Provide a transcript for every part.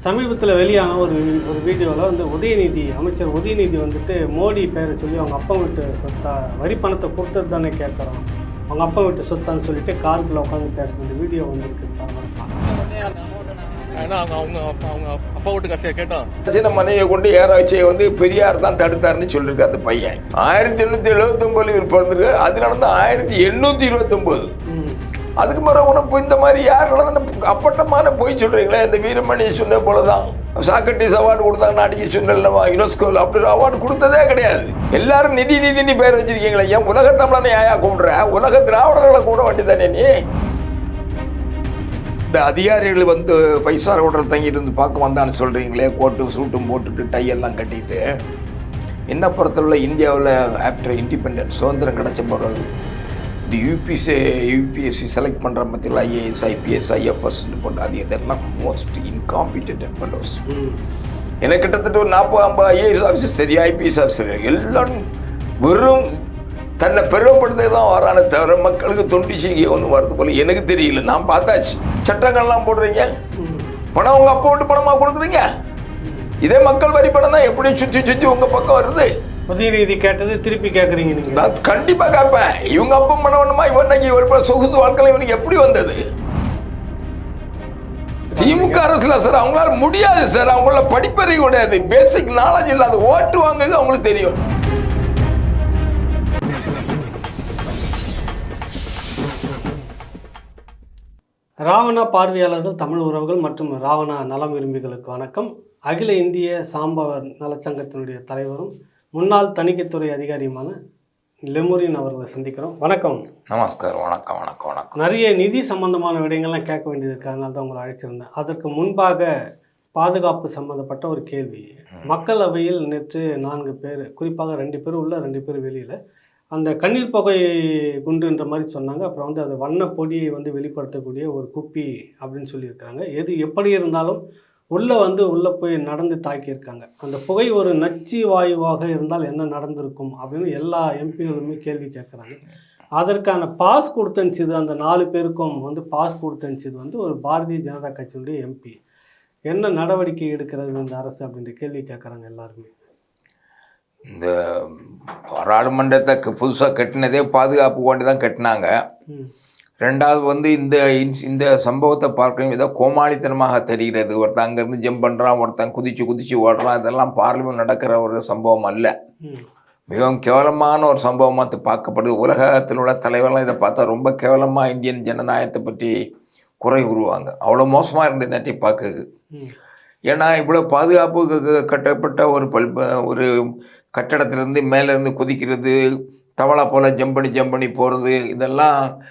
சமீபத்தில் வெளியான ஒரு ஒரு வீடியோவில் வந்து உதயநிதி அமைச்சர் உதயநிதி வந்துட்டு மோடி பேரை சொல்லி அவங்க அப்பா வீட்டு சொத்தா வரி பணத்தை கொடுத்தது தானே கேட்குறோம் அவங்க அப்பா வீட்டு சொத்தான்னு சொல்லிட்டு காருக்குள்ள உட்காந்து பேசுகிற இந்த வீடியோ வந்திருக்கு. ஏன்னா அவங்க அவங்க அப்பா அவங்க அப்பா வீட்டு கடைசியாக கேட்டோம் சின்ன மனைவியை கொண்டு வச்சே வந்து பெரியார் தான் தடுத்தாருன்னு சொல்லிருக்கு அந்த பையன். ஆயிரத்தி எண்ணூத்தி எழுபத்தி ஒன்பதுல இவர் பிறந்திருக்கு அது நடந்து ஆயிரத்தி எண்ணூத்தி இருபத்தி ஒன்பது ம். அதுக்கு பிறகு உனக்கு இந்த மாதிரி யார் நடந்த அப்பட்டமான போய் சொல்கிறீங்களே இந்த வீரமணி சொன்ன போலதான். சாக்ரட்டிஸ் அவார்டு கொடுத்தாங்க அடிக்க சொன்னல்லவா யுனெஸ்கோவில். அப்படி ஒரு அவார்டு கொடுத்ததே கிடையாது. எல்லாரும் நிதி நிதினு பேர் வச்சிருக்கீங்களே ஏன் உலக தமிழனை யாயா கூப்பிடுற உலக திராவிடர்களை கூட வேண்டியதானே நீ? இந்த அதிகாரிகள் வந்து பைசா ரோட்டில் தங்கிட்டு இருந்து பார்க்க வந்தான்னு சொல்கிறீங்களே கோட்டு சூட்டும் போட்டுட்டு டை எல்லாம் கட்டிட்டு. என்ன பொறுத்தவரை இந்தியாவில் ஆஃப்டர் இண்டிபெண்டன்ஸ் சுதந்திரம் கிடச்ச பிறகு இந்த யூபிஎஸ்சி யூபிஎஸ்சி செலக்ட் பண்ணுற மத்தியில் ஐஏஎஸ் ஐபிஎஸ் ஐஎஃப்எஸ்ன்னு போட்டு அது இதெல்லாம் மோஸ்ட் இன்காம்பிட்டன்ட் ஃபெலோஸ் எனக்கு கிட்டத்தட்ட ஒரு நாற்பது ஐம்பது ஐஏஎஸ் ஆஃபீஸர் சரி ஐபிஎஸ் ஆஃபீஸர் எல்லாம் வெறும் தன்னை பெருமைப்படுத்தே தான் வரானே தவிர மக்களுக்கு தொண்டு செய்ய ஒன்று வரது போல எனக்கு தெரியல. நான் பார்த்தாச்சு. சட்டங்கள்லாம் போடுறீங்க. பணம் உங்கள் அப்பா விட்டு பணமாக கொடுக்குறீங்க? இதே மக்கள் வரி பணம் தான் எப்படி சுற்றி சுற்றி உங்கள் பக்கம் வருது. உதயநிதி கேட்டது திருப்பி கேட்குறீங்க நீங்கள் நான் கண்டிப்பாக கேட்பேன். இவங்க அப்பா பணம் வேணுமா இவன் இவன் சொகுசு வாழ்க்கையில் இவனுக்கு எப்படி வந்தது? திமுக அரசுல சார் அவங்களால முடியாது சார். அவங்கள படிப்பறிவு கிடையாது. பேசிக் நாலேஜ் இல்லாத ஓட்டு வாங்குறது அவங்களுக்கு தெரியும். ராவணா பார்வையாளர்கள் தமிழ் உறவுகள் மற்றும் ராவணா நலம் விரும்பிகளுக்கு வணக்கம். அகில இந்திய சாம்பவர் நலச்சங்கத்தினுடைய தலைவரும் முன்னாள் தணிக்கைத்துறை அதிகாரியுமான லெமுரின் அவர்களை சந்திக்கிறோம். வணக்கம். நமஸ்காரம் வணக்கம் வணக்கம் வணக்கம். நிறைய நிதி சம்பந்தமான விடயங்கள்லாம் கேட்க வேண்டியது இருக்கு அதனால தான் உங்களை அழைச்சிருந்தேன். அதற்கு முன்பாக பாதுகாப்பு சம்பந்தப்பட்ட ஒரு கேள்வி. மக்களவையில் நேற்று நான்கு பேர் குறிப்பாக ரெண்டு பேர் உள்ள ரெண்டு பேர் வெளியில் அந்த கண்ணீர் புகை குண்டுன்ற மாதிரி சொன்னாங்க. அப்புறம் வந்து அது வண்ண பொடியை வந்து வெளிப்படுத்தக்கூடிய ஒரு குப்பி அப்படின்னு சொல்லியிருக்கிறாங்க. எது எப்படி இருந்தாலும் உள்ளே வந்து உள்ளே போய் நடந்து தாக்கியிருக்காங்க. அந்த புகை ஒரு நச்சு வாயுவாக இருந்தால் என்ன நடந்திருக்கும் அப்படின்னு எல்லா எம்பிகளுமே கேள்வி கேட்குறாங்க. அதற்கான பாஸ் கொடுத்தனுச்சது அந்த நாலு பேருக்கும் வந்து பாஸ் கொடுத்தனுச்சது வந்து ஒரு பாரதிய ஜனதா கட்சியினுடைய எம்பி. என்ன நடவடிக்கை எடுக்கிறது இந்த அரசு அப்படின்ற கேள்வி கேட்குறாங்க எல்லாருமே. இந்த பாராளுமன்றத்தை புதுசாக கட்டினதே பாதுகாப்பு கொண்டு தான் கட்டினாங்க. ரெண்டாவது வந்து இந்த இன்ஸ்- இந்த சம்பவத்தை பார்க்கணும் ஏதோ கோமாளித்தனமாக தெரிகிறது. ஒருத்தன் அங்கேருந்து ஜம்ப் பண்ணுறான் ஒருத்தன் குதிச்சு குதிச்சு ஓடுறான். இதெல்லாம் பார்லிமெண்ட் நடக்கிற ஒரு சம்பவம் அல்ல. மிகவும் கேவலமான ஒரு சம்பவமாக பார்க்கப்படுது. உலகத்தில் உள்ள தலைவர்லாம் இதை பார்த்தா ரொம்ப கேவலமாக இந்தியன் ஜனநாயகத்தை பற்றி குறை உருவாங்க அவ்வளோ மோசமாக இருந்து நேற்றை பார்க்குது ஏன்னா இவ்வளோ பாதுகாப்பு கட்டப்பட்ட ஒரு பல் ஒரு கட்டடத்திலேருந்து மேலேருந்து குதிக்கிறது தவளை போல் ஜம்பனி ஜம்பனி போகிறது இதெல்லாம்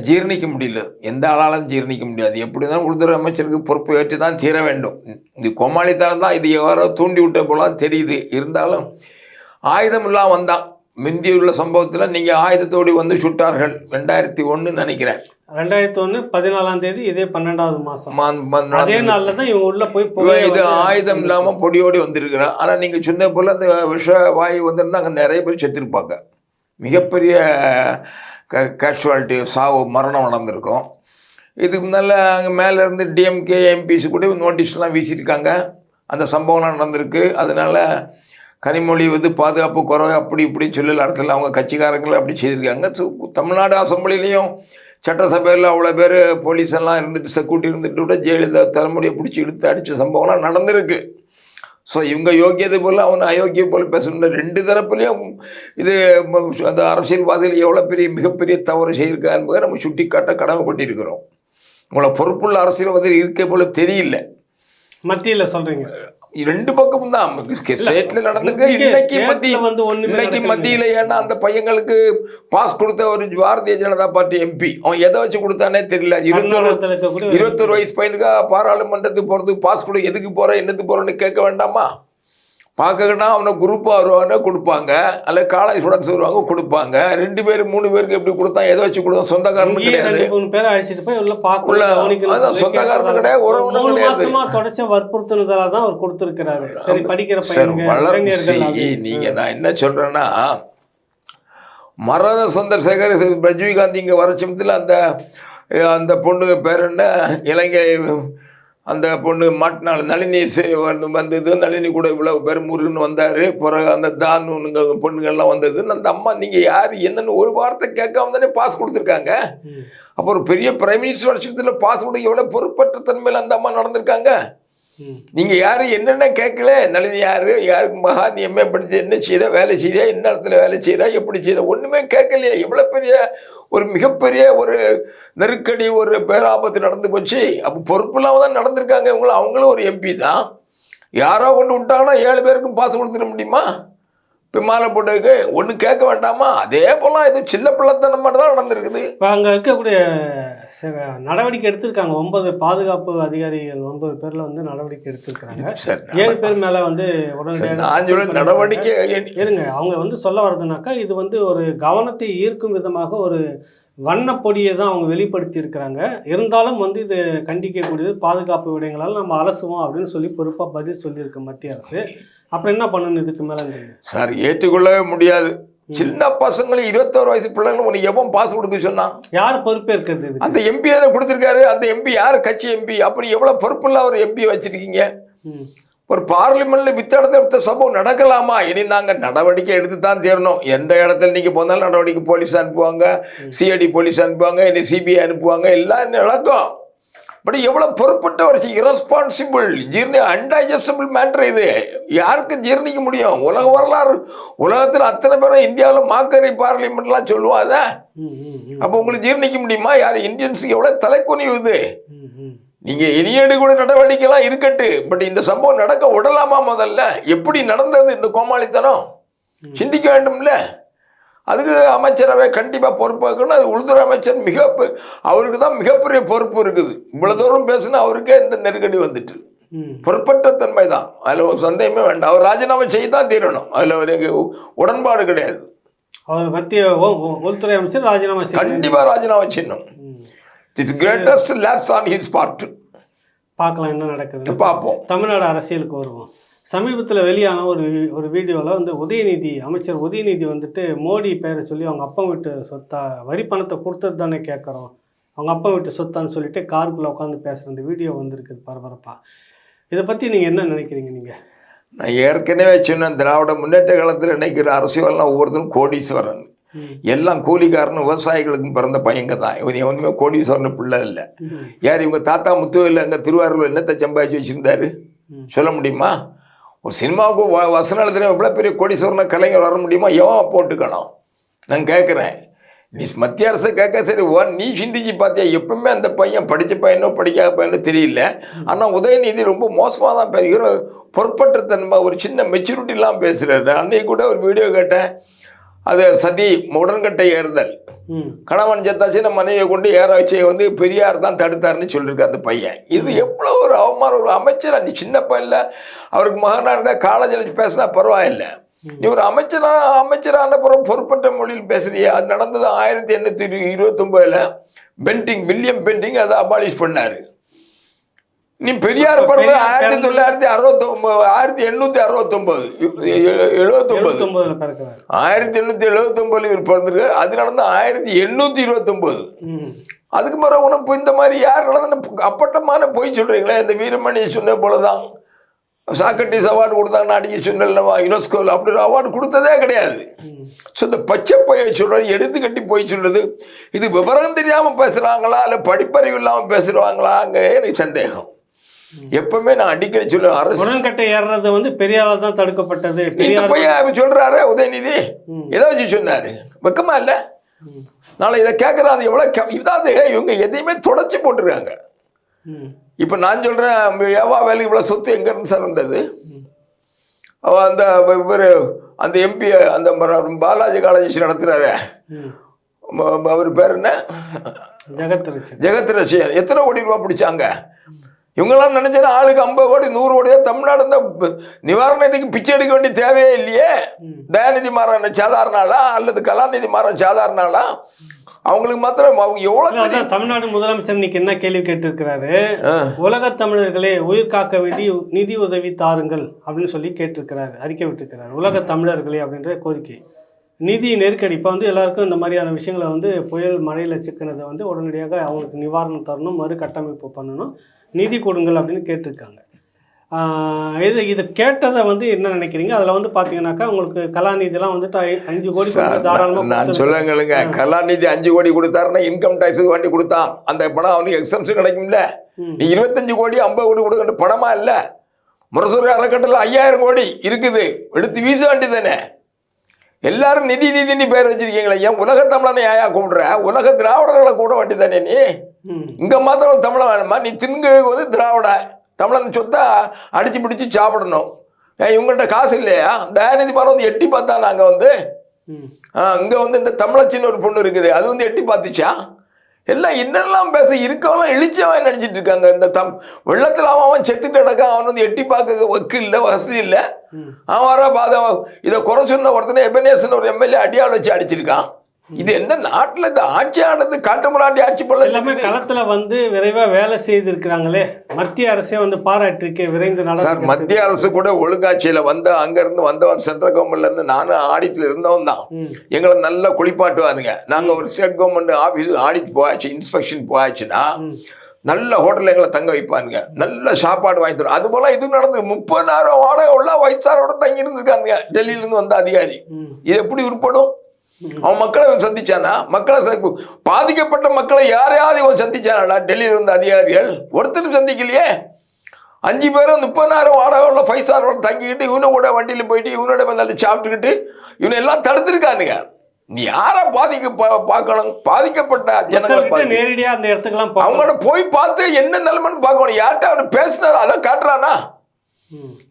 ஜீரணிக்க முடியல. எந்த ஆளாலும் ஜீரணிக்க முடியாது. எப்படி தான் உள்துறை அமைச்சருக்கு பொறுப்பு ஏற்று தான் தீர வேண்டும். இது கோமாளித்தனம் தான். இது யாரோ தூண்டி விட்ட போல தெரியுது. இருந்தாலும் ஆயுதம் இல்லாம வந்தான். முந்தி உள்ள சம்பவத்தில் நீங்கள் ஆயுதத்தோடு வந்து சுட்டார்கள். ரெண்டாயிரத்தி ஒன்று நினைக்கிறேன். ரெண்டாயிரத்தி ஒன்று பதினாலாம் தேதி இதே பன்னெண்டாவது மாதம் மான்- மான் அதே நடந்தது. நாளில் தான் இவங்க உள்ள போய் இவன் புகையை இது ஆயுதம் இல்லாமல் பொடியோடி வந்திருக்கிறான். ஆனால் நீங்கள் சொன்ன போல் அந்த விஷ வாயு வந்திருந்தா அங்கே நிறைய பேர் செத்துருப்பாங்க. மிகப்பெரிய க கேஷுவாலிட்டி சாவு மரணம் நடந்திருக்கும். இதுக்கு முன்னால் அங்கே மேலே இருந்து டிஎம்கே எம்பிஸ் கூட நோட்டீஸ்லாம் வீசியிருக்காங்க. அந்த சம்பவம்லாம் நடந்திருக்கு. அதனால கனிமொழி வந்து பாதுகாப்பு குறை அப்படி இப்படி சொல்லல இடத்துல அவங்க கட்சிக்காரங்களை அப்படி செய்திருக்காங்க. சு- தமிழ்நாடு அசம்பிளிலையும் சட்டசபையில் அவ்வளோ பேர் போலீஸ் எல்லாம் இருந்துட்டு செக்யூரிட்டி இருந்துட்டு கூட ஜெயலலிதா தலைமுடியை பிடிச்சி இழுத்து அடித்த சம்பவம்லாம் நடந்திருக்கு. ஸோ இவங்க யோக்கியதை போல் அவன் அயோக்கியம் போல் பேசணும் ரெண்டு தரப்புலையும் இது அந்த அரசியல்வாதிகள் எவ்வளோ பெரிய மிகப்பெரிய தவறு செய்திருக்கா என்பதை நம்ம சுட்டி காட்ட கடமைப்பட்டிருக்கிறோம். உங்களை பொறுப்புள்ள அரசியல்வாதிகள் இருக்க போல தெரியல. மத்தியில் சொல்கிறீங்க ரெண்டு பக்கமும் தான். ஸ்டேட்ல நடந்துங்க இன்னைக்கு மத்திய வந்து இன்னைக்கு. மத்தியில ஏன்னா அந்த பையங்களுக்கு பாஸ் கொடுத்த ஒரு பாரதிய ஜனதா பார்ட்டி எம்பி அவன் எதை வச்சு கொடுத்தானே தெரியல. இருபத்தொரு இருபத்தொரு வயசு பையனுக்கு பாராளுமன்றத்துக்கு போகிறதுக்கு பாஸ் கொடு எதுக்கு போகிற என்னத்துக்கு போகிறேன்னு கேட்க வேண்டாமா? பார்க்கணும்னா அவனை குரூப்பாக வருவாங்க கொடுப்பாங்க. அல்ல காலேஜ் ஸ்டூடெண்ட்ஸ் வருவாங்க கொடுப்பாங்க. ரெண்டு பேர் மூணு பேருக்கு எப்படி கொடுத்தா எதை வச்சு கொடுத்தா சொந்தக்காரனு கிடையாது. மூணு பேரை அழைச்சிட்டு போய் உள்ள கவனிக்கணும். அதான் கேட்டதால கிடையாது, மூணு கிடையாது. மாசமா தொடர்ச்சி வற்புறுத்தினதால தான் அவர் கொடுத்திருக்கிறாரு. சரி படிக்கிற வளர்ச்சி. இளைஞர்கள் அப்படின்னு. நீங்க நான் என்ன சொல்றேன்னா மரண சந்திரசேகர் ரஜினிகாந்த் இங்க வர சமயத்தில் அந்த அந்த பொண்ணு பேர் என்ன? இலங்கை அந்த பொண்ணு மாட்டினாள் நளினி வந்து- வந்தது நளினி கூட இவ்வளோ பேர் முருகன் வந்தார் பிறகு அந்த தானுங்க பொண்ணுங்கள்லாம் வந்தது. அந்த அம்மா நீங்கள் யார் என்னன்னு ஒரு வார்த்தை கேட்காம தானே பாஸ் கொடுத்துருக்காங்க. ம். அப்போ ஒரு பெரிய பிரைம் மினிஸ்டர் வருஷத்தில் பாஸ் கொடுக்க எவ்வளோ பொறுப்பற்ற தன்மையில் அந்த அம்மா நடந்திருக்காங்க. நீங்கள் யாரும் என்னென்ன கேட்கல? நளினி யார் யாருக்கு மகா நீ எம்ஏ படிச்சு என்ன செய்கிற வேலை செய்கிறியா என்ன இடத்துல வேலை செய்கிற எப்படி செய்கிற ஒன்றுமே கேட்கலையே. இவ்வளோ பெரிய ஒரு மிகப்பெரிய ஒரு நெருக்கடி ஒரு பேராபத்து நடந்து போச்சு. அப்போ பொறுப்பு இல்லாமல் தான் நடந்திருக்காங்க இவங்களும் அவங்களும் ஒரு எம்பி தான். யாரோ கொண்டு விட்டாங்கன்னா ஏழு பேருக்கும் பாஸ் கொடுத்துட முடியுமா? இப்போ மாலை போட்டதுக்கு ஒன்றும் கேட்க வேண்டாமா? அதே போலாம் இது சின்ன பிள்ளைத்தனம் மட்டும் தான் நடந்திருக்குது. இப்போ அங்கே இருக்கக்கூடிய நடவடிக்கை எடுத்திருக்காங்க. ஒன்பது பாதுகாப்பு அதிகாரிகள் ஒன்பது பேர்ல வந்து நடவடிக்கை எடுத்திருக்காங்க சரி ஏழு பேர் மேல வந்து உடனடியாக நான் சொல்ல நடவடிக்கை இருங்க அவங்க வந்து சொல்ல வர்றதுனாக்கா இது வந்து ஒரு கவனத்தை ஈர்க்கும் விதமாக ஒரு வண்ணப்பொடியை தான் அவங்க வெளிப்படுத்தி இருக்கிறாங்க இருந்தாலும் வந்து இது கண்டிக்கக்கூடியது பாதுகாப்பு விடயங்களால் நம்ம அலசுவோம் அப்படின்னு சொல்லி பொறுப்பாக பதில் சொல்லியிருக்கு மத்திய அரசு. அப்புறம் என்ன பண்ணணும் இதுக்கு மேலே சார் ஏற்றுக்கொள்ளவே முடியாது. சின்ன பசங்களுக்கு இருபத்தோரு வயசு பிள்ளைங்க உனக்கு எவன் பாஸ் கொடுக்க சொன்னான்? யார் பொறுப்பேற்கிறது இதுக்கு? அந்த எம்பி தானே கொடுத்துருக்காரு. அந்த எம்பி யார்? கட்சி எம்பி அப்படி எவ்வளோ பொறுப்புள்ள ஒரு எம்பி வச்சிருக்கீங்க? ஒரு பார்லிமெண்ட்ல வித்தடத்தை எடுத்த சம்பவம் நடக்கலாமா? இனி நாங்க நடவடிக்கை எடுத்து தான் தீரணும். எந்த இடத்துல நீங்க போனாலும் நடவடிக்கை போலீஸ் அனுப்புவாங்க சிஐடி போலீஸ் அனுப்புவாங்க இனி சிபிஐ அனுப்புவாங்க எல்லாம் நடக்கும். பட் எவ்வளவு பொறுப்பட்ட ஒரு இரஸ்பான்சிபிள் ஜீர்ணி அன்டைஜஸ்டபிள் மேட்ரு இது. யாருக்கு ஜீர்ணிக்க முடியும்? உலக வரலாறு. உலகத்தில் அத்தனை பேரும் இந்தியாவில் மாக்கரி பார்லிமெண்ட்லாம் சொல்லுவாங்க. அப்போ உங்களுக்கு ஜீர்ணிக்க முடியுமா? யார்? இந்தியன்ஸுக்கு எவ்வளோ தலைக்குனிவு இது? ம், ம். நீங்க இனியேடு கூட நடவடிக்கைலாம் இருக்கட்டு பட் இந்த சம்பவம் நடக்க விடலாமா முதல்ல? எப்படி நடந்தது இந்த கோமாளித்தனம்? சிந்திக்க வேண்டும்ல. அதுக்கு அமைச்சரவை கண்டிப்பா பொறுப்பாக்கணும் அது உள்துறை அமைச்சர் மிக அவருக்கு தான் மிகப்பெரிய பொறுப்பு இருக்குது. இவ்வளவு தூரம் பேசுனா அவருக்கே இந்த நெருக்கடி வந்துட்டு. பொறுப்பற்ற தன்மை தான். அதில் ஒரு சந்தேகமே வேண்டாம். அவர் ராஜினாமா செய்ய தான் தீரணும். அதில் ஒரு உடன்பாடு கிடையாது. அவர் மத்திய உள்துறை அமைச்சர் ராஜினாமா செய்ய கண்டிப்பா ராஜினாமா செய்யணும். It's greatest lapse on his part பார்க்கலாம் என்ன நடக்குது? பார்ப்போம். தமிழ்நாடு அரசியலுக்கு வருவோம். சமீபத்தில் வெளியான ஒரு ஒரு வீடியோவில் வந்து உதயநிதி அமைச்சர் உதயநிதி வந்துட்டு மோடி பேரை சொல்லி அவங்க அப்பா வீட்டு சொத்தா வரி பணத்தை கொடுத்தது தானே கேட்குறோம் அவங்க அப்பா வீட்டு சொத்தான்னு சொல்லிட்டு காருக்குள்ளே உட்காந்து பேசுகிற அந்த வீடியோ வந்திருக்குது பரபரப்பாக இதை பற்றி நீங்கள் என்ன நினைக்கிறீங்க நீங்கள் நான் ஏற்கனவே சொன்னேன் திராவிட முன்னேற்ற காலத்தில் நினைக்கிற அரசியல்லாம் ஒவ்வொருத்தரும் கோடீஸ்வரன். எல்லாம் கூலிக்காரன் விவசாயிகளுக்கும் பிறந்த பையங்க தான் இவன் எவனுமே கோடீஸ்வரன் பிள்ளை இல்லை. யார் இவங்க தாத்தா முத்துவில் அங்கே திருவாரூரில் என்னத்தை சம்பாதிச்சு வச்சுருந்தாரு. சொல்ல முடியுமா? ஒரு சினிமாவுக்கு வ- வசனம் எழுதுன இவ்வளோ பெரிய கோடீஸ்வரனை கலைஞர் வர முடியுமா? எவன் போட்டுக்கணும்? நான் கேட்குறேன் நீ மத்திய அரசு கேட்க சரி ஓ நீ சிந்திச்சு பார்த்தியா எப்பவுமே அந்த பையன் படித்த பையனோ படிக்காத பையனோ தெரியல. ஆனால் உதயநிதி ரொம்ப மோசமாக தான் பேசுகிற பொறுப்பற்ற தன்மை ஒரு சின்ன மெச்சூரிட்டிலாம் பேசுகிறாரு அன்னைக்கு கூட ஒரு வீடியோ கேட்டேன். அது சதி உடன்கட்டை ஏறுதல். கணவன் செத்தாச்சுன்னா மனைவியை கொண்டு ஏற வச்சு வந்து பெரியார் தான் தடுத்தாருன்னு சொல்லியிருக்கு அந்த பையன். இது எவ்வளோ ஒரு அவமானம் ஒரு அமைச்சர்? நீ சின்ன பையன்ல அவருக்கு மகனாக இருந்தால் காலேஜில் பேசினா பரவாயில்லை. ஒரு அமைச்சரா அமைச்சரான பிறகு பொறுப்பற்ற மொழியில் பேசுறியே. அது நடந்தது ஆயிரத்தி எண்ணூற்றி இருபத்தொம்போதில். பென்டிங் வில்லியம் பென்டிங் அதை அபாலிஷ் பண்ணாரு. நீ பெரியார் பெரியார் ஆயிரத்தி பிறந்து- தொள்ளாயிரத்தி அறுபத்தொம்பது ஆயிரத்தி எண்ணூற்றி அறுபத்தொம்போது. எழுபத்தொம்பது. எழுபத்தொம்போதில் பிறக்கிறார். ஆயிரத்தி எண்ணூற்றி எழுபத்தொம்பதுல இவர் பிறந்திருக்கு அது நடந்து ஆயிரத்தி எண்ணூற்றி இருபத்தொம்போது. ம். அதுக்கு பிறகு உனக்கு இந்த மாதிரி யார் நடந்த அப்பட்டமான பொய் சொல்கிறீங்களே இந்த வீரமணி சொன்ன போல தான் சாக்ரட்டிஸ் அவார்டு கொடுத்தாங்கன்னா அடிக்க சொன்னல்லவா யுனெஸ்கோவில் அப்படி ஒரு அவார்டு கொடுத்ததே கிடையாது. ஸோ இந்த பச்சை பொய்யை சொல்கிறது எடுத்து கட்டி போய் சொல்றது இது விவரம் தெரியாமல் பேசுகிறாங்களா இல்லை படிப்பறிவு இல்லாமல் பேசுகிறாங்களாங்க எனக்கு சந்தேகம். எப்பவுமே நான் அடிக்கடி சொல்லுவேன் அரசு உடன்கட்டை ஏறுறது வந்து பெரியாரால் தான் தடுக்கப்பட்டது. இந்த பையன் சொல்றாரு உதயநிதி. ஏதோ வச்சு சொன்னாரு. வெக்கமா இல்லை. நாளை இதை கேட்குறாரு எவ்வளோ இதாவது இவங்க எதையுமே தொடச்சி போட்டுருக்காங்க. இப்போ நான் சொல்கிறேன் ஏவா வேலைக்கு இவ்வளோ சொத்து எங்கேருந்து சார் வந்தது? அந்த இவர் அந்த எம்பி அந்த பாலாஜி காலேஜ் நடத்துகிறாரு அவர் பேர் என்ன? ஜெகத் ரசிகன். எத்தனை கோடி ரூபா பிடிச்சாங்க? இவங்கெல்லாம் நினைச்சா ஆளுக்கு ஐம்பது கோடி நூறு கோடியோ தமிழ்நாடு இந்த நிவாரண நிதிக்கு பிச்சை எடுக்க வேண்டிய தேவையே இல்லையே. தயாநிதி மாறன் சாதாரண ஆளா அல்லது கலாநிதி மாறன் சாதாரண ஆளா? அவங்களுக்கு மாத்திரம் அவங்க எவ்வளோ இல்ல, அதான் தமிழ்நாடு முதலமைச்சர் இன்னைக்கு என்ன கேள்வி கேட்டிருக்கிறாரு? ஆ. உலகத் தமிழர்களே உயிர் காக்க வேண்டி நிதி உதவி தாருங்கள் அப்படின்னு சொல்லி கேட்டிருக்கிறாரு அறிக்கை விட்டிருக்கிறார். உலக தமிழர்களே அப்படின்ற கோரிக்கை. நிதி நெருக்கடி. இப்போ வந்து எல்லாருக்கும் இந்த மாதிரியான விஷயங்களை வந்து புயல் மழையில் சிக்கினதை வந்து உடனடியாக அவங்களுக்கு நிவாரணம் தரணும் மறு கட்டமைப்பு பண்ணணும். நிதி கொடுங்கள் அப்படின்னு கேட்டிருக்காங்க. இது இது கேட்டதை வந்து என்ன நினைக்கிறீங்க? அதில் வந்து பார்த்தீங்கன்னாக்கா உங்களுக்கு கலாநிதிலாம் வந்துட்டு அஞ்சு கோடி தாராளமாக நான் சொல்லுங்களுங்க. கலாநிதி அஞ்சு கோடி கொடுத்தாருன்னா இன்கம் டேக்ஸுக்கு வண்டி கொடுத்தான். அந்த பணம் அவனுக்கு எக்ஸம்ஷன் கிடைக்கும்ல. நீ இருபத்தஞ்சு கோடி ஐம்பது கோடி கொடுக்கிற பணமா இல்ல? முரசொரு அறக்கட்டளை ஐயாயிரம் கோடி இருக்குது. எடுத்து வீச வேண்டியதானே எல்லாரும் நிதி நிதினு பேர் வச்சிருக்கீங்களே. ஏன் உலக தமிழனை ஏயா கூப்பிடுற? உலக திராவிடர்களை கூட வேண்டியதானே நீ? இங்க மாத்திரம் தமிழன் வேணுமா? நீ தின்கு வந்து திராவிட. தமிழன் சொத்தா அடிச்சு பிடிச்சு சாப்பிடணும். ஏன் இவங்கள்ட்ட காசு இல்லையா? தயாநிதி மாறன் வந்து எட்டி பார்த்தா நாங்க வந்து இங்கே வந்து இந்த தமிழச்சின்னு ஒரு பொண்ணு இருக்குது. அது வந்து எட்டி பார்த்துச்சா? எல்லாம் என்னெல்லாம் பேச இருக்கவெல்லாம் இழிச்சவன் நினச்சிட்டு இருக்காங்க? இந்த தம் வெள்ளத்தில் அவன் அவன் செத்துட்டு கிடக்கான். அவன் வந்து எட்டி பார்க்க வக்கு இல்லை வசதி இல்லை. அவன் வர பாத இதை குறை சொன்ன ஒருத்தனை எபனேசன் ஒரு எம்எல்ஏ அடியாள் வச்சு அடிச்சிருக்கான். இது என்ன நாட்டில் இந்த ஆட்சி ஆனது காட்டுமிராண்டி ஆட்சி எல்லாமே பண்ணல களத்துல வந்து விரைவா வேலை செய்திருக்கிறாங்களே. மத்திய அரசே வந்து பாராட்டிருக்கே விரைந்து சார் மத்திய அரசு கூட ஒழுங்காட்சியில் வந்து அங்கேருந்து வந்தவன் சென்ட்ரல் கவர்மெண்ட்லேருந்து நானும் ஆடிட்டில் இருந்தவன் தான். எங்களை நல்லா குளிப்பாட்டுவாருங்க நாங்கள் ஒரு ஸ்டேட் கவர்மெண்ட் ஆஃபீஸ் ஆடிட் போயாச்சு இன்ஸ்பெக்ஷன் போயாச்சுன்னா. நல்ல ஹோட்டலில் எங்களை தங்க வைப்பானுங்க. நல்ல சாப்பாடு வாங்கி தரும் அது போல இது நடந்து முப்பதாயிரம் வாடகை உள்ள வயிற்றாரோட தங்கி இருந்திருக்கானுங்க டெல்லியிலேருந்து வந்த அதிகாரி. இது எப்படி உருப்படும்? அவன் மக்களை சந்திச்சானா? மக்களை பாதிக்கப்பட்ட மக்களை யாரையாவது இவன் சந்திச்சானா டெல்லியில் இருந்த அதிகாரிகள். ஒருத்தரும் சந்திக்கலையே. அஞ்சு பேரும் முப்பதாயிரம் வாடகை ஃபைவ் ஸ்டார் தங்கிக்கிட்டு இவனை கூட வண்டியில் போயிட்டு இவனோட வந்து சாப்பிட்டுக்கிட்டு இவனை எல்லாம் தடுத்திருக்கானுங்க. நீ யாரை பாதிக்க பார்க்கணும்? பாதிக்கப்பட்ட ஜனங்களை மக்கள்கிட்ட பாதி- நேரடியா அந்த இடத்துக்குலாம். அவங்களோட போய் பார்த்து என்ன நிலைமைன்னு பார்க்கணும். யார்கிட்ட அவனு பேசினது அதை காட்டுறானா?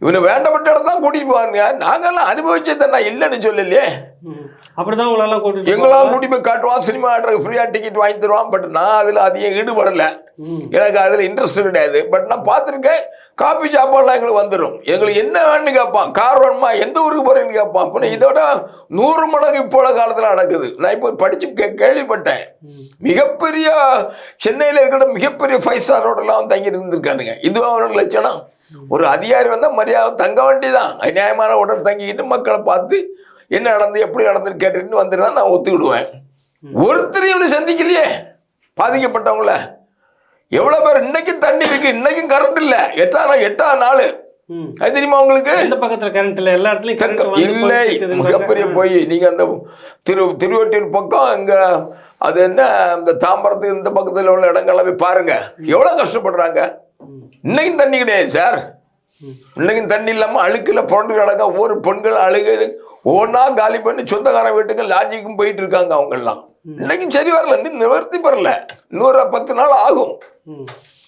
இவனை வேண்டப்பட்ட இடம் தான் கூட்டிட்டு போவானுங்க நாங்கெல்லாம் அனுபவிச்சதை நான் இல்லைன்னு சொல்லலையே. அப்படிதான் உங்களெல்லாம் கூட்டிட்டு எங்கெல்லாம் போவாங்க. கூட்டி போய் காட்டுவான் சினிமா ஆடுறதுக்கு ஃப்ரீயாக டிக்கெட் வாங்கி தருவான் பட் நான் அதில் அதிகம் ஈடுபடலை. எனக்கு அதில் இன்ட்ரெஸ்ட் கிடையாது. பட் நான் பார்த்துருக்கேன் காபி சாப்பாடுலாம் எங்களுக்கு வந்துடும் எங்களுக்கு என்ன வேணும்னு கேட்பான். கார் வேணுமா? எந்த ஊருக்கு போகிறேன்னு கேட்பான். இப்போ இதோட நூறு மடங்கு இப்போ உள்ள காலத்தில் நடக்குது. நான் இப்போ படித்து கே கேள்விப்பட்டேன். மிகப்பெரிய சென்னையில் இருக்கிற மிகப்பெரிய ஃபைவ் ஸ்டார் ஹோட்டலாம் தங்கி இருந்திருக்கானுங்க இது அவனுக்கு லட்சணம்? ஒரு அதிகாரி வந்தால் மரியாதை தங்க வேண்டியதான் நியாயமான உடல் தங்கிக்கிட்டு மக்களை பார்த்து என்ன நடந்து எப்படி நடந்துன்னு கேட்டுட்டு வந்துருந்தா நான் ஒத்துக்கிடுவேன். ஒருத்தரையும் இவனை சந்திக்கலையே. பாதிக்கப்பட்டவங்கள. எவ்வளோ பேர் இன்னைக்கும் தண்ணி இருக்கு இன்னைக்கும் கரண்ட் இல்லை. எட்டாம் நாள். எட்டாம் நாள் அது தெரியுமா உங்களுக்கு? எந்த பக்கத்துல கரண்ட் இல்ல? எல்லா இடத்துலயும் இல்லை. மிகப்பெரிய போய். நீங்க அந்த திரு திருவொட்டியூர் பக்கம் இங்க அது என்ன இந்த தாம்பரத்து இந்த பக்கத்துல உள்ள இடங்கள்லாம் போய் பாருங்க. எவ்வளவு கஷ்டப்படுறாங்க. இன்னைக்கும் தண்ணி கிடையாது சார். இன்னைக்கும் தண்ணி இல்லாம அழுக்குல புரண்டு கிடக்க ஒவ்வொரு பெண்கள் அழுகு ஒவ்வொன்றா காலி பண்ணி சொந்தக்காரன் வீட்டுக்கு லாட்ஜிக்கும் போயிட்டு இருக்காங்க அவங்க எல்லாம் இன்னைக்கும் சரி வரல இன்னும் நிவர்த்தி பெறல இன்னொரு பத்து நாள் ஆகும்.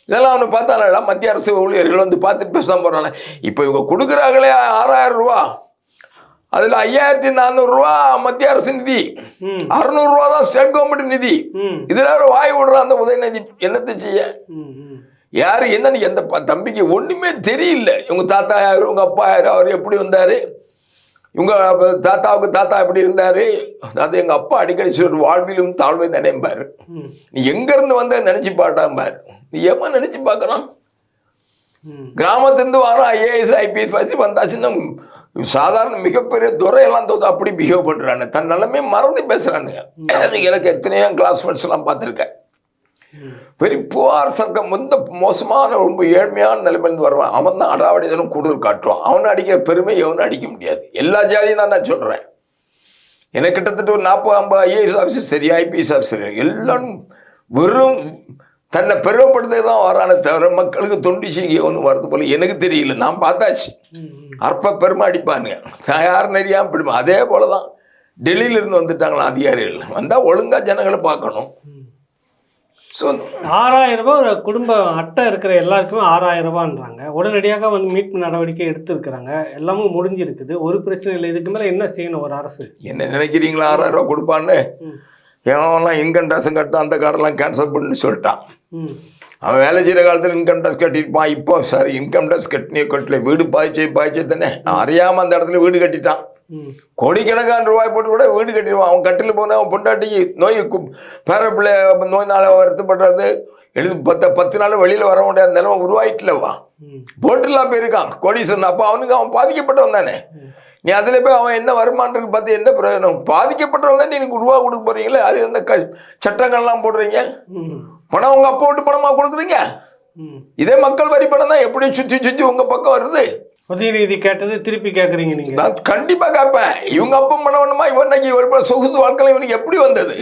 இதெல்லாம் அவனை பார்த்தானா மத்திய அரசு ஊழியர்கள் வந்து பார்த்துட்டு பேசாம போறாங்க. இப்போ இவங்க கொடுக்குறாங்களே ஆறாயிரம் ரூபா. அதில் ஐயாயிரத்தி நானூறுரூவா மத்திய அரசு நிதி. அறுநூறுவா தான் ஸ்டேட் கவர்மெண்ட் நிதி. இதில் வாய் விடுறான் அந்த உதயநிதி. என்னத்தை செய்ய? யாரு என்னன்னு எந்த தம்பிக்கு ஒண்ணுமே தெரியல. இவங்க தாத்தா யாரு? உங்க அப்பா யாரு? அவர் எப்படி வந்தாரு? இவங்க தாத்தாவுக்கு தாத்தா எப்படி இருந்தாரு? அது எங்க அப்பா அடிக்கடி சொல்ற வாழ்விலும் தாழ்வை நினைப்பாரு. நீ எங்க இருந்து வந்த நினைச்சு பாட்டாம்பாரு நீ ஏமா நினைச்சு பார்க்கலாம் கிராமத்திலிருந்து வர ஐஏஎஸ் ஐபிஎஸ் வச்சு வந்தாச்சுன்னா சாதாரண மிகப்பெரிய துறையெல்லாம் தோத்து அப்படி பிஹேவ் பண்றானு. தன் நிலைமை மறந்து பேசுறானுங்க எனக்கு எத்தனையோ கிளாஸ்மேட்ஸ் எல்லாம் பார்த்துருக்கேன். வெரி புவர் சர்க்கம் வந்து மோசமான ரொம்ப ஏழ்மையான நிலைமையிலிருந்து வருவான். அவன் தான் அடாவடிதலும் கூடுதல் காட்டுவான். அவனை அடிக்கிற பெருமை எவனும் அடிக்க முடியாது. எல்லா ஜாதியும் தான் நான் சொல்கிறேன் எனக்கு கிட்டத்தட்ட ஒரு நாற்பது ஐம்பது ஐஏஎஸ் ஆஃபீஸர் சரி ஐபிஎஸ் ஆஃபீஸர் எல்லாம் வெறும் தன்னை பெருமைப்படுத்தே தான் வரானே தவிர மக்களுக்கு தொண்டு செய்ய ஒன்றும் வரது போல எனக்கு தெரியல. நான் பார்த்தாச்சு. அற்ப பெருமை அடிப்பானுங்க. யார் யாரும் தெரியாமல் அதே போல தான் டெல்லியிலேருந்து வந்துட்டாங்களா அதிகாரிகள். வந்தால் ஒழுங்காக ஜனங்களை பார்க்கணும். ஸோ ஆறாயிரம் ரூபாய் ஒரு குடும்ப அட்டை இருக்கிற எல்லாருக்குமே ஆறாயிரம் ரூபான்றாங்க உடனடியாக வந்து மீட்பு நடவடிக்கை எடுத்திருக்கிறாங்க. எல்லாமே முடிஞ்சிருக்குது. ஒரு பிரச்சனை இல்லை. இதுக்கு மேலே என்ன செய்யணும் ஒரு அரசு? என்ன நினைக்கிறீங்களா? ஆறாயிரம் ரூபா கொடுப்பான்னு? எவன்லாம் இன்கம் டேக்ஸும் கட்ட அந்த கார்டெல்லாம் கேன்சல் பண்ணி சொல்லிட்டான். அவன் வேலை செய்கிற காலத்தில் இன்கம் டேக்ஸ் கட்டியிருப்பான். இப்போ சார் இன்கம் டேக்ஸ் கட்டினே கட்டல. வீடு பாய்ச்சி பாய்ச்சி தானே. அறியாமல் அந்த இடத்துல வீடு கட்டிட்டான். கோடிக்கணக்கான ரூபாய் போட்டு கூட வீடு கட்டிடுவான். அவன் கட்டில் போன அவன் பொண்டாட்டிக்கு நோய் பேர பிள்ளை நோய்னால வருத்தப்படுறது. எழுது பத்து பத்து நாள் வெளியில் வர முடியாத நிலைமை உருவாயிட்டுலவா போட்டுலாம் போயிருக்கான். கோடீஸ்வரன். அப்போ அவனுக்கு அவன் பாதிக்கப்பட்டவன் தானே? நீ அதில் போய் அவன் என்ன வருமானத்துக்கு பார்த்து என்ன பிரயோஜனம்? பாதிக்கப்பட்டவங்க தான் நீங்க ரூபா கொடுக்க போறீங்களே? அது என்ன க சட்டங்கள்லாம் போடுறீங்க? பணம் உங்க அப்பா விட்டு பணமா கொடுக்குறீங்க? இதே மக்கள் வரி பணம் தான். எப்படி சுற்றி சுற்றி உங்கள் பக்கம் வருது. உதயநிதி கேட்டது திருப்பி கேட்குறீங்க நீங்கள் நான் கண்டிப்பாக கேட்பேன். இவங்க அப்பா பண்ண வேணுமா இவன் சொகுசு வாழ்க்கை இவனுக்கு எப்படி வந்தது?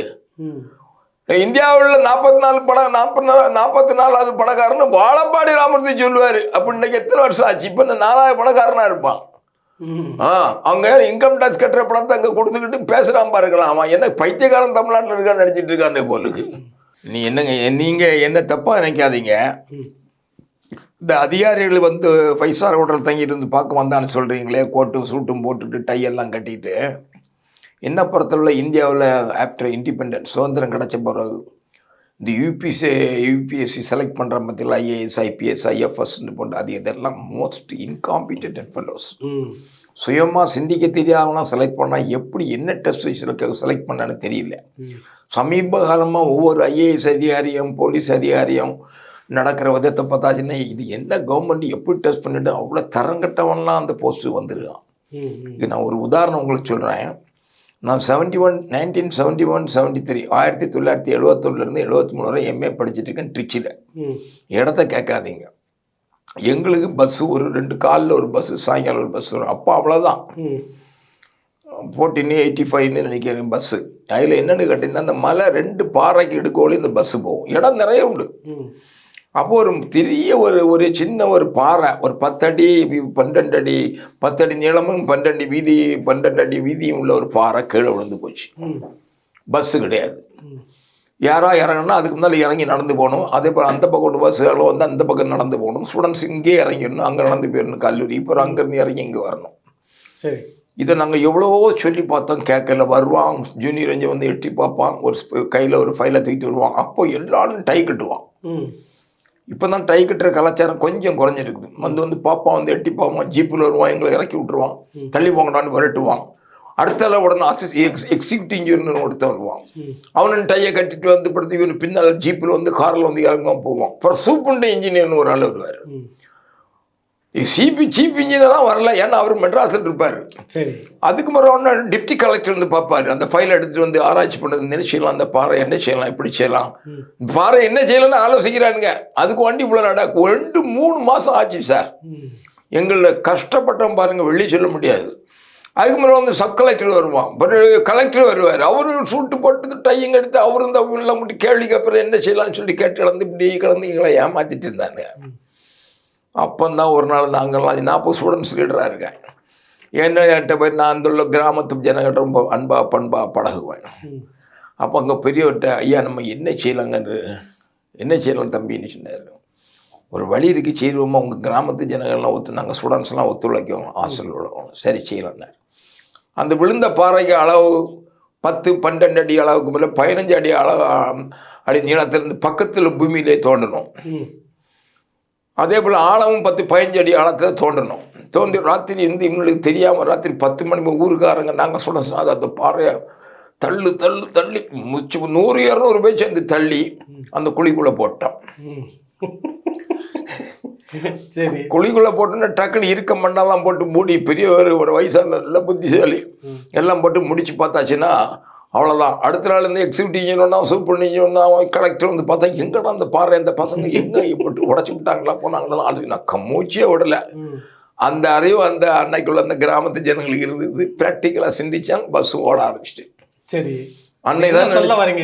இந்தியாவில் நாற்பத்தி நாலு படம் நாற்பத்தி நாலு நாற்பத்தி நாலாவது பணக்காரன்னு வாழப்பாடி ராமூர்த்தி சொல்லுவார். அப்போ இன்னைக்கு எத்தனை வருஷம் ஆச்சு? இப்போ இந்த நாலாவது பணக்காரனா இருப்பான். ஆ அவங்க இன்கம் டேக்ஸ் கட்டுற பணத்தை அங்கே கொடுத்துக்கிட்டு பேசுகிறான் பாருக்கலாம் அவன் என்ன பைத்தியக்காரன் தமிழ்நாட்டில் இருக்கான்னு நினச்சிட்டு இருக்கான்னு போலுக்கு. நீ என்னங்க நீங்கள் என்ன தப்பாக நினைக்காதீங்க. இந்த அதிகாரிகள் வந்து ஃபைவ் ஸ்டார் ஹோட்டல் தங்கிட்டு இருந்து பார்க்க வந்தான்னு சொல்கிறீங்களே கோட்டும் சூட்டும் போட்டுட்டு டை எல்லாம் கட்டிட்டு என்ன பொறுத்தவரை இந்தியாவில் ஆஃப்டர் இண்டிபெண்டன்ஸ் சுதந்திரம் கிடைச்ச பிறகு இந்த யூபிசி யூபிஎஸ்சி செலக்ட் பண்ணுற மத்தியில் ஐஏஎஸ் ஐபிஎஸ் ஐஎஃப்எஸ்ன்னு போட்டு அது இதெல்லாம் மோஸ்ட் இன்காம்பிட்டன்ட் ஃபெல்லோஸ் சுயமாக சிந்திக்க தெரியாதவங்களாம் செலக்ட் பண்ணால் எப்படி என்ன டெஸ்ட் வச்சு செலக்ட் பண்ணான்னு தெரியல. சமீப காலமாக ஒவ்வொரு ஐஏஎஸ் அதிகாரியும் போலீஸ் அதிகாரியும் நடக்கிற விதத்தை பார்த்தாச்சுன்னா இது எந்த கவர்மெண்ட் எப்படி டெஸ்ட் பண்ணிட்டு அவ்வளோ தரங்கட்டவன்லாம் அந்த போஸ்ட்டு வந்துருக்கான். இது நான் ஒரு உதாரணம் உங்களுக்கு சொல்கிறேன் நான் seventy one nineteen seventy one seventy three ஆயிரத்தி தொள்ளாயிரத்தி எழுவத்தொன்னுலேருந்து எழுபத்தி மூணு வரை எம்ஏ படிச்சுட்டு இருக்கேன் ட்ரிச்சியில் இடத்த கேட்காதீங்க. எங்களுக்கு பஸ்ஸு ஒரு ரெண்டு காலில் ஒரு பஸ்ஸு சாயங்காலம் ஒரு பஸ் வரும். அப்போ அவ்வளோதான் ஃபோர்டீன் எயிட்டி ஃபைவ்னு நினைக்கிறேன் பஸ்ஸு அதில் என்னென்னு கேட்டிங்கன்னா அந்த மலை ரெண்டு பாறைக்கு இடுக்கோலி இந்த பஸ்ஸு போகும். இடம் நிறைய உண்டு. அப்போ ஒரு பெரிய ஒரு ஒரு சின்ன ஒரு பாறை ஒரு பத்தடி பன்னெண்டு அடி பத்தடி நீளமும் பன்னெண்டு வீதி பன்னெண்டு அடி வீதியும் உள்ள ஒரு பாறை கீழே விழுந்து போச்சு. பஸ்ஸு கிடையாது. ம். யாரா இறங்கணும்னா அதுக்கு முன்னால் இறங்கி நடந்து போகணும். அதே போல் அந்த பக்கம் பஸ்ஸுகளும் வந்து அந்த பக்கம் நடந்து போகணும். ஸ்டூடெண்ட்ஸ் இங்கே இறங்கிடணும். அங்கே நடந்து போயிடணும். கல்லூரி இப்போ அங்கேருந்து இறங்கி இங்கே வரணும். சரி. இதை நாங்கள் எவ்வளவோ சொல்லி பார்த்தோம். கேட்கல. வருவான். ஜூனியர் ரேஞ்சை வந்து எட்டி பார்ப்பான். ஒரு கையில் ஒரு ஃபைலை தூக்கிட்டு வருவான். அப்போ எல்லாரும் டை கட்டுவான். இப்போ தான் டை கட்டுற கலாச்சாரம் கொஞ்சம் குறைஞ்சிருக்குது. வந்து வந்து பாப்பான் வந்து எட்டி பார்ப்பான் ஜீப்பில் வருவான் எங்களை இறக்கி விட்டுருவான். தள்ளி போங்கடான்னு விரட்டுவான். அடுத்தால உடனே அசிஸ் எக்ஸ் எக்ஸிக்யூட்டிவ் இன்ஜினியர்னு ஒருத்தன் வருவான். அவனு டையை கட்டிட்டு வந்து படுத்து இவனு பின்னால் ஜீப்பில் வந்து காரில் வந்து இறங்குவான் போவான். அப்புறம் சூப்பண்ட இன்ஜினியர்னு ஒரு ஆள் வருவார். சிபி சீஃப் இன்ஜினியர் வரல. ஏன்னா அவர் மெட்ராஸில் இருப்பார். சரி. அதுக்கு மறுபடியும் ஒன்று டிப்டி கலெக்டர் வந்து பார்ப்பாரு. அந்த ஃபைல் எடுத்துட்டு வந்து ஆராய்ச்சி பண்ணது என்ன செய்யலாம் அந்த பாறை என்ன செய்யலாம் இப்படி செய்யலாம். பாறை என்ன செய்யலாம்னு ஆலோசிக்கிறானுங்க. அதுக்கு வண்டி இவ்வளோ நட ரெண்டு மூணு மாதம் ஆச்சு சார் ம். எங்களில் கஷ்டப்பட்டோம் பாருங்க வெளியே சொல்ல முடியாது. அதுக்கு முன்னாடி வந்து சப் கலெக்டர் வருவான். பிறகு கலெக்டர் வருவார். அவரு சூட்டு போட்டு டையும் எடுத்து அவரும் இந்த எல்லாம் மட்டும் கேள்விக்கு அப்புறம் என்ன செய்யலாம்னு சொல்லி கேட்டு கிடந்து இப்படி கிடந்து எங்களை ஏமாத்திட்டு இருந்தாங்க அப்போந்தான் ஒரு நாள் நாங்கள்லாம் நாற்பது ஸ்டூடெண்ட்ஸ் லீடராக இருக்கேன். என்ன போய் நான் அந்த உள்ள கிராமத்து ஜனங்கிட்ட ரொம்ப அன்பாக பண்பாக பழகுவேன். அப்போ அங்கே பெரியவர்கிட்ட ஐயா நம்ம என்ன செய்யலாங்கன்னு என்ன செய்யலாம் தம்பின்னு சொன்னார். ஒரு வழி இருக்கு செய்வோமா உங்கள் கிராமத்து ஜனங்கள்லாம் ஒத்து நாங்கள் ஸ்டூடெண்ட்ஸ்லாம் ஒத்துழைக்கும் ஹாஸ்டல் உள்ளவங்க. சரி செய்யலாம்னார் அந்த விழுந்த பாறைக்கு அளவு பத்து பன்னெண்டு அடி அளவுக்கு மேலே பதினஞ்சு அடி அளவு அடி நீளத்திலிருந்து பக்கத்தில் பூமியிலே தோண்டணும் அதே போல் ஆழமும் பத்து பதினஞ்சு அடி ஆழத்தில் தோண்டணும் தோண்டி ராத்திரி இருந்து எங்களுக்கு தெரியாமல் ராத்திரி பத்து மணி ஊருக்காரங்க நாங்கள் சொல்ல சொன்னாங்க அந்த பாறையை தள்ளு தள்ளு தள்ளி முச்சு நூறு இரநூறு பேர் சேர்ந்து தள்ளி அந்த குழிக்குள்ளே போட்டோம். சரி. குழிக்குள்ளே போட்டோன்னா டக்குன்னு இருக்க மண்ணெல்லாம் போட்டு மூடி பெரிய ஒரு வயசான நல்ல புத்திசாலி. எல்லாம் போட்டு முடிச்சு பார்த்தாச்சுன்னா அவ்வளோதான் அடுத்த நாள் இருந்து எக்ஸிக்யூட்டிவ் இன்ஜின் வந்தான் சூப்பர் இன்ஜின் அவன் கலெக்டர் வந்து பார்த்தா எங்கடா அந்த பாறை அந்த பசங்க எங்கே போட்டு உடச்சி விட்டாங்களா போனாங்களா அது நான் கம்மூச்சியே விடலை. அந்த அறிவு அந்த அன்னைக்குள்ள அந்த கிராமத்து ஜனங்களுக்கு இருந்தது. ப்ராக்டிக்கலாக சிந்திச்சாங்க பஸ் ஓட ஆரம்பிச்சிட்டு. சரி. அன்னை தான் சொல்ல வரீங்க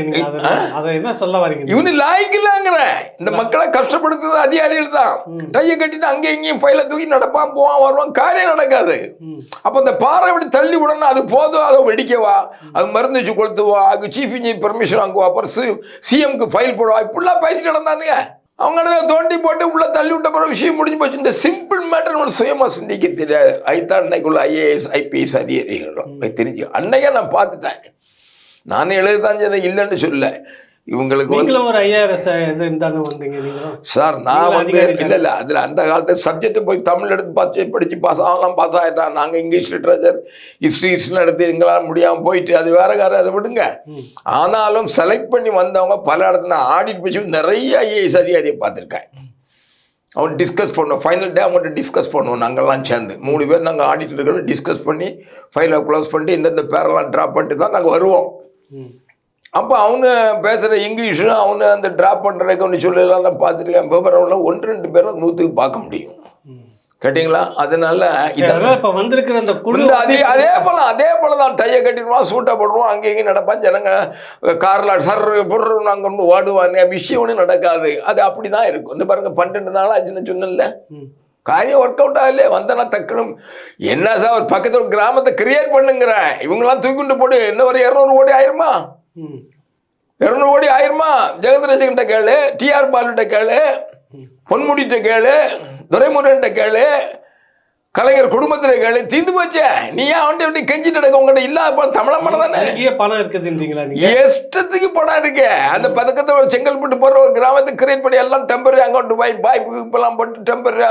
அதை என்ன சொல்ல வரீங்க நீங்க? இவனு லாய்க்கில்லாங்கிற. இந்த மக்களை கஷ்டப்படுத்துறது அதிகாரிகள் தான். கையை கட்டிட்டு அங்கேயும் இங்கேயும் ஃபைலை தூக்கி நடப்பான் போவான் வருவான் காரியம் நடக்காது. அப்போ அந்த பாறை இப்படி தள்ளி விடணும் அது போதும் அதை வெடிக்கவா? அது மருந்து வச்சு கொளுத்துவா? அதுக்கு சீஃப் இன்ஜினியர் பெர்மிஷன் வாங்குவா? அப்புறம் சி சிஎம்க்கு ஃபைல் போடுவா? இப்படிலாம் பேசிட்டு நடந்தானுங்க. அவங்க தோண்டி போட்டு உள்ள தள்ளி விட்ட பிறகு விஷயம் முடிஞ்சு போச்சு. இந்த சிம்பிள் மேட்டர் நம்ம சுயமாக சிந்திக்க தெரியாது. அதுதான் அன்னைக்குள்ள ஐஏஎஸ் ஐபிஎஸ் அதிகாரிகளும் தெரிஞ்சு அன்னைக்கே நான் பார்த்துட்டேன். நானே எழுதத்தான் செய்தேன் இல்லைன்னு சொல்ல இவங்களுக்கு சார் நான் வந்து இல்லை இல்லை. அதில் அந்த காலத்து சப்ஜெக்ட் போய் தமிழ் எடுத்து பார்த்து படித்து பாஸ் ஆகலாம் பாஸ் ஆகிட்டான் நாங்கள் இங்கிலீஷ் லிட்ரேச்சர் ஹிஸ்ட்ரி ஹிஸ்ட்ரிலாம் எடுத்து எங்களால் முடியாமல் போயிட்டு அது வேற காரம் அதை விடுங்க. ஆனாலும் செலக்ட் பண்ணி வந்தவங்க பல இடத்துல நான் ஆடிட் வச்சு நிறைய ஐஏஎஸ் அதிகாரியை பார்த்துருக்கேன். அவன் டிஸ்கஸ் பண்ணுவோம் ஃபைனல் டே அவங்கள்ட்ட டிஸ்கஸ் பண்ணுவோம். நாங்கள்லாம் சேர்ந்து. மூணு பேர் நாங்கள் ஆடிட் இருக்கிறோம் டிஸ்கஸ் பண்ணி ஃபைலை க்ளோஸ் பண்ணிட்டு இந்தந்த பேரெல்லாம் ட்ராப் பண்ணிட்டு தான் நாங்கள் வருவோம். அப்போ அவங்க பேசுகிற இங்கிலீஷும் அவனு அந்த ட்ராப் பண்ணுறதுக்கு ஒன்று சொல்லலாம் பார்த்துருக்கேன் விவரம்லாம் ஒன்று ரெண்டு பேரை நூற்றுக்கு பார்க்க முடியும். கேட்டிங்களா? அதனால இப்ப வந்திருக்கிற அந்த குழு அதே அதே போல அதே போல தான் டையை கட்டிடுவான் சூட்டை போடுவான் அங்கே இங்கேயும் நடப்பான் ஜனங்க காரில் சர் பொருள் அங்கே ஒன்று ஓடுவாங்க விஷயம் ஒன்றும் நடக்காது. அது அப்படி தான் இருக்கும். இந்த பாருங்க பன்னெண்டு நாள் ஆச்சுன்னு சொன்னேன்ல. ம். காரியம் ஒர்க் அவுட் ஆகலையே வந்தனா தக்கணும். என்ன சார் ஒரு பக்கத்துல ஒரு கிராமத்தை கிரியேட் பண்ணுங்கிறேன் இவங்கெல்லாம் தூக்கிட்டு போடு இன்னும் ஒரு இரநூறு கோடி ஆயிருமா. இரநூறு கோடி ஆயிருமா? ஜெகத்ரஜகிட்ட கேளு டிஆர் பாலுகிட்ட கேளு பொன்முடிகிட்ட கேளு துரைமுருகன்கிட்ட கேளு கலைஞர் குடும்பத்துல கேளு தீர்ந்து போச்சே. நீ ஏன் அவன்கிட்ட எப்படி கெஞ்சிட்டு நடக்க உங்கள்கிட்ட இல்லாத தமிழ மனம் தானே? பணம் இருக்குதுன்றீங்களா நீங்க? இஷ்டத்துக்கு பணம் இருக்கு. அந்த பதக்கத்தை ஒரு செங்கல்பட்டு போற ஒரு கிராமத்தை கிரியேட் பண்ணி எல்லாம் டெம்பரரி அங்கோட்டு போய் பாய்ப்பு இப்பெல்லாம் போட்டு டெம்பரரி